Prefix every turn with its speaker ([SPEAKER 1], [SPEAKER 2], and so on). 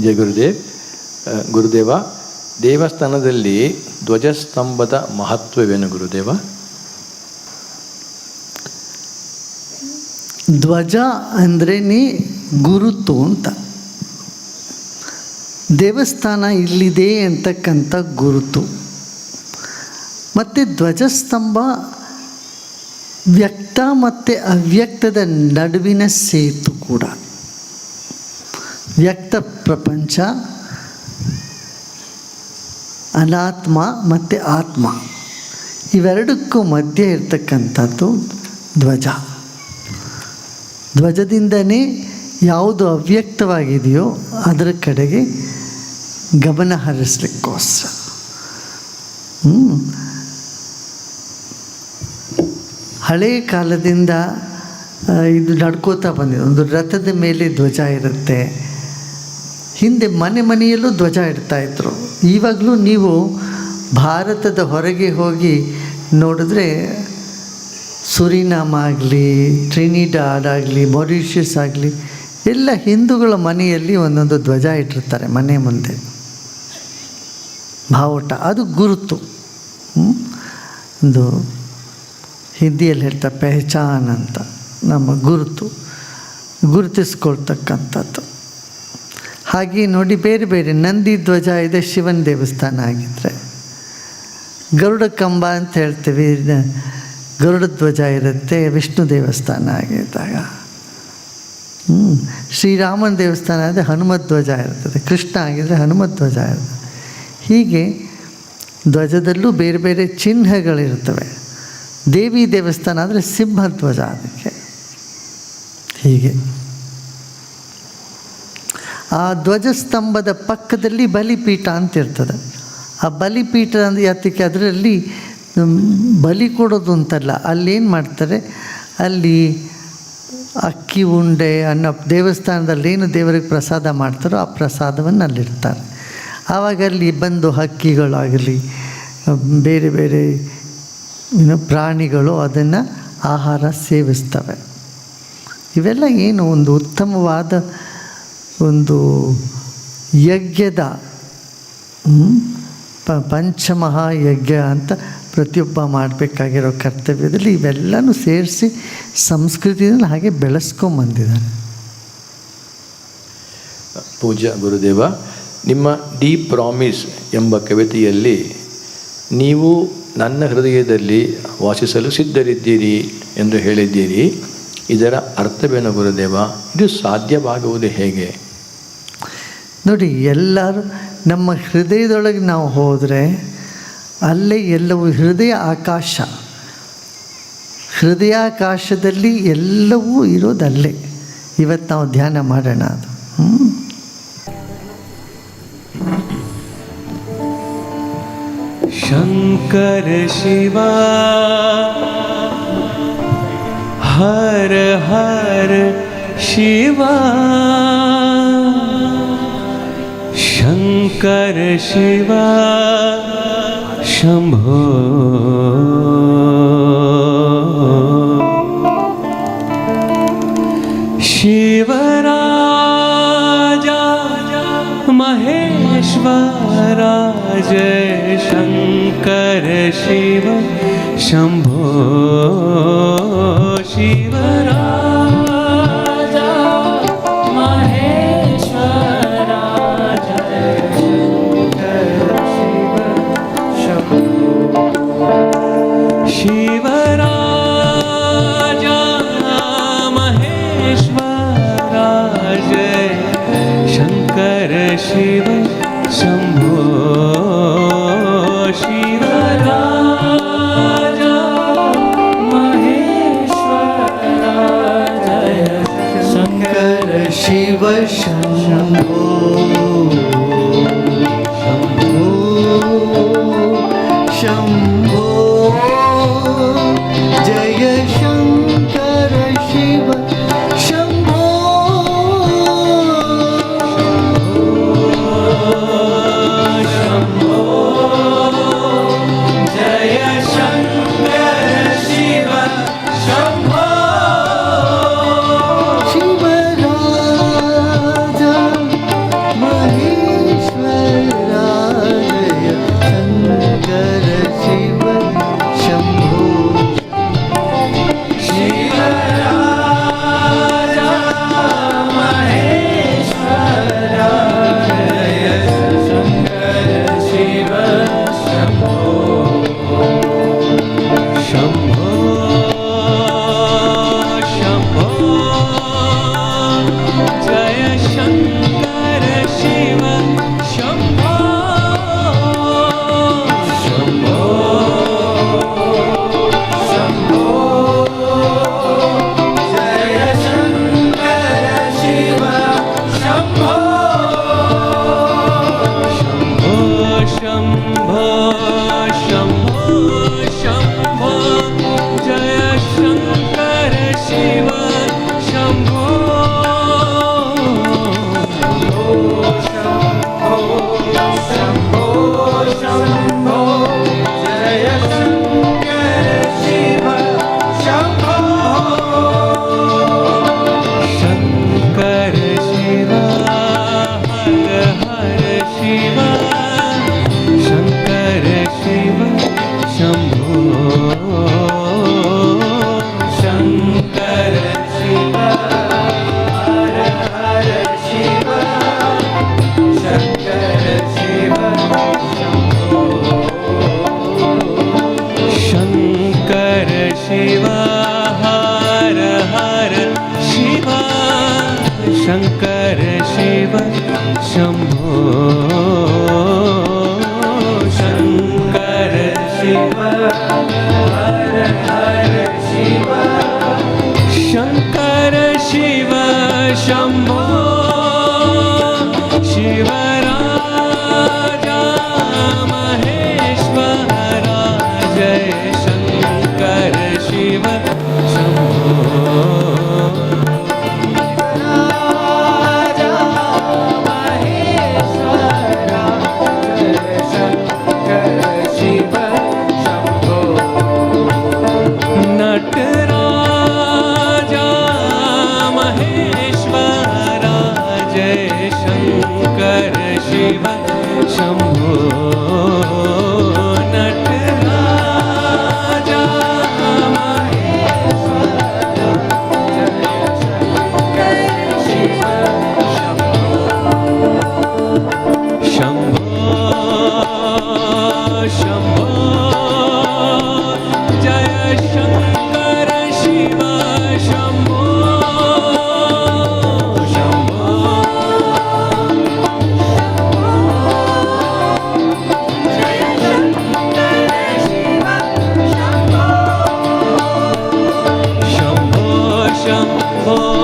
[SPEAKER 1] ಜಯ ಗುರುದೇವ್. ಗುರುದೇವ, ದೇವಸ್ಥಾನದಲ್ಲಿ ಧ್ವಜಸ್ತಂಭದ ಮಹತ್ವವೇನು ಗುರುದೇವ?
[SPEAKER 2] ಧ್ವಜ ಅಂದ್ರೇ ಗುರುತು ಅಂತ. ದೇವಸ್ಥಾನ ಇಲ್ಲಿದೆ ಅಂತಕ್ಕಂಥ ಗುರುತು. ಮತ್ತು ಧ್ವಜಸ್ತಂಭ ವ್ಯಕ್ತ ಮತ್ತು ಅವ್ಯಕ್ತದ ನಡುವಿನ ಸೇತು ಕೂಡ. ವ್ಯಕ್ತ ಪ್ರಪಂಚ, ಅನಾತ್ಮ ಮತ್ತು ಆತ್ಮ. ಇವೆರಡಕ್ಕೂ ಮಧ್ಯೆ ಇರ್ತಕ್ಕಂಥದ್ದು ಧ್ವಜ. ಧ್ವಜದಿಂದನೇ ಯಾವುದು ಅವ್ಯಕ್ತವಾಗಿದೆಯೋ ಅದರ ಕಡೆಗೆ ಗಮನ ಹರಿಸ್ಲಿಕ್ಕೋಸ್ಕರ. ಹಳೆಯ ಕಾಲದಿಂದ ಇದು ನಡ್ಕೋತಾ ಬಂದಿದೆ. ಒಂದು ರಥದ ಮೇಲೆ ಧ್ವಜ ಇರುತ್ತೆ. ಹಿಂದೆ ಮನೆ ಮನೆಯಲ್ಲೂ ಧ್ವಜ ಇಡ್ತಾ ಇದ್ರು. ಇವಾಗಲೂ ನೀವು ಭಾರತದ ಹೊರಗೆ ಹೋಗಿ ನೋಡಿದ್ರೆ ಸುರಿನಾಮ ಆಗಲಿ, ಟ್ರಿನಿಡಾಡ್ ಆಗಲಿ, ಮೊರಿಷಿಯಸ್ ಆಗಲಿ, ಎಲ್ಲ ಹಿಂದೂಗಳ ಮನೆಯಲ್ಲಿ ಒಂದೊಂದು ಧ್ವಜ ಇಟ್ಟಿರ್ತಾರೆ ಮನೆ ಮುಂದೆ. ಬಾವುಟ ಅದು ಗುರುತು. ಒಂದು ಹಿಂದಿಯಲ್ಲಿ ಹೇಳ್ತಾರೆ ಪೆಹಚಾನ್ ಅಂತ, ನಮ್ಮ ಗುರುತು, ಗುರುತಿಸ್ಕೊಳ್ತಕ್ಕಂಥದ್ದು. ಹಾಗೆ ನೋಡಿ ಬೇರೆ ಬೇರೆ ನಂದಿ ಧ್ವಜ ಇದೆ, ಶಿವನ ದೇವಸ್ಥಾನ ಆಗಿದ್ದರೆ ಗರುಡ ಕಂಬ ಅಂತ ಹೇಳ್ತೀವಿ ಗರುಡ ಧ್ವಜ ಇರುತ್ತೆ, ವಿಷ್ಣು ದೇವಸ್ಥಾನ ಆಗಿದ್ದಾಗ. ಹ್ಞೂ ಶ್ರೀರಾಮನ ದೇವಸ್ಥಾನ ಆದರೆ ಹನುಮತ್ ಧ್ವಜ ಇರ್ತದೆ, ಕೃಷ್ಣ ಆಗಿದ್ದರೆ ಹನುಮತ್ ಧ್ವಜ ಇರ್ತದೆ. ಹೀಗೆ ಧ್ವಜದಲ್ಲೂ ಬೇರೆ ಬೇರೆ ಚಿಹ್ನೆಗಳಿರ್ತವೆ. ದೇವಿ ದೇವಸ್ಥಾನ ಆದರೆ ಸಿಂಹ ಧ್ವಜ ಅದಕ್ಕೆ. ಹೀಗೆ. ಆ ಧ್ವಜಸ್ತಂಭದ ಪಕ್ಕದಲ್ಲಿ ಬಲಿಪೀಠ ಅಂತ ಇರ್ತದೆ ಆ ಬಲಿಪೀಠ ಅಂದರೆ ಯಾತಕ್ಕೆ ಅದರಲ್ಲಿ ಬಲಿ ಕೊಡೋದು ಅಂತಲ್ಲ, ಅಲ್ಲೇನು ಮಾಡ್ತಾರೆ? ಅಲ್ಲಿ ಅಕ್ಕಿ ಉಂಡೆ ಅನ್ನೋ ದೇವಸ್ಥಾನದಲ್ಲಿ ಏನು ದೇವರಿಗೆ ಪ್ರಸಾದ ಮಾಡ್ತಾರೋ ಆ ಪ್ರಸಾದವನ್ನು ಅಲ್ಲಿಡ್ತಾರೆ. ಆವಾಗ ಅಲ್ಲಿ ಬಂದು ಹಕ್ಕಿಗಳಾಗಲಿ ಬೇರೆ ಬೇರೆ ಏನು ಪ್ರಾಣಿಗಳು ಅದನ್ನು ಆಹಾರ ಸೇವಿಸ್ತವೆ. ಇವೆಲ್ಲ ಏನು ಒಂದು ಉತ್ತಮವಾದ ಒಂದು ಯಜ್ಞದ ಪ ಪಂಚಮಹಾಯಜ್ಞ ಅಂತ ಪ್ರತಿಯೊಬ್ಬ ಮಾಡಬೇಕಾಗಿರೋ ಕರ್ತವ್ಯದಲ್ಲಿ ಇವೆಲ್ಲನೂ ಸೇರಿಸಿ ಸಂಸ್ಕೃತಿಯಲ್ಲಿ ಹಾಗೆ ಬೆಳೆಸ್ಕೊಂಬಂದಿದ್ದಾರೆ
[SPEAKER 1] ಪೂಜಾ ಗುರುದೇವ, ನಿಮ್ಮ ಡಿ ಪ್ರಾಮಿಸ್ ಎಂಬ ಕವಿತೆಯಲ್ಲಿ ನೀವು ನನ್ನ ಹೃದಯದಲ್ಲಿ ವಾಸಿಸಲು ಸಿದ್ಧರಿದ್ದೀರಿ ಎಂದು ಹೇಳಿದ್ದೀರಿ. ಇದರ ಅರ್ಥವೇನು ಗುರುದೇವ? ಇದು ಸಾಧ್ಯವಾಗುವುದು ಹೇಗೆ?
[SPEAKER 2] ನೋಡಿ, ಎಲ್ಲರೂ ನಮ್ಮ ಹೃದಯದೊಳಗೆ ನಾವು ಹೋದರೆ ಅಲ್ಲೇ ಎಲ್ಲವೂ ಹೃದಯ ಆಕಾಶ. ಹೃದಯಾಕಾಶದಲ್ಲಿ ಎಲ್ಲವೂ ಇರೋದಲ್ಲೇ. ಇವತ್ತು ನಾವು ಧ್ಯಾನ ಮಾಡೋಣ ಅದು.
[SPEAKER 3] ಶಂಕರ ಶಿವ, ಹರ ಹರ ಶಿವ. কার সেবা সম্ভব শিবরাজা মহেশ্বরা জয় শঙ্কর শিব শম্ভো শিবরা शङ्कर शिव शम्भो शिवराजा महेश्वरा जय शङ्कर
[SPEAKER 2] शिव शम्भो शम्भो
[SPEAKER 3] Oh नटराजा महेश्वरा जय शिव शम्भो 想我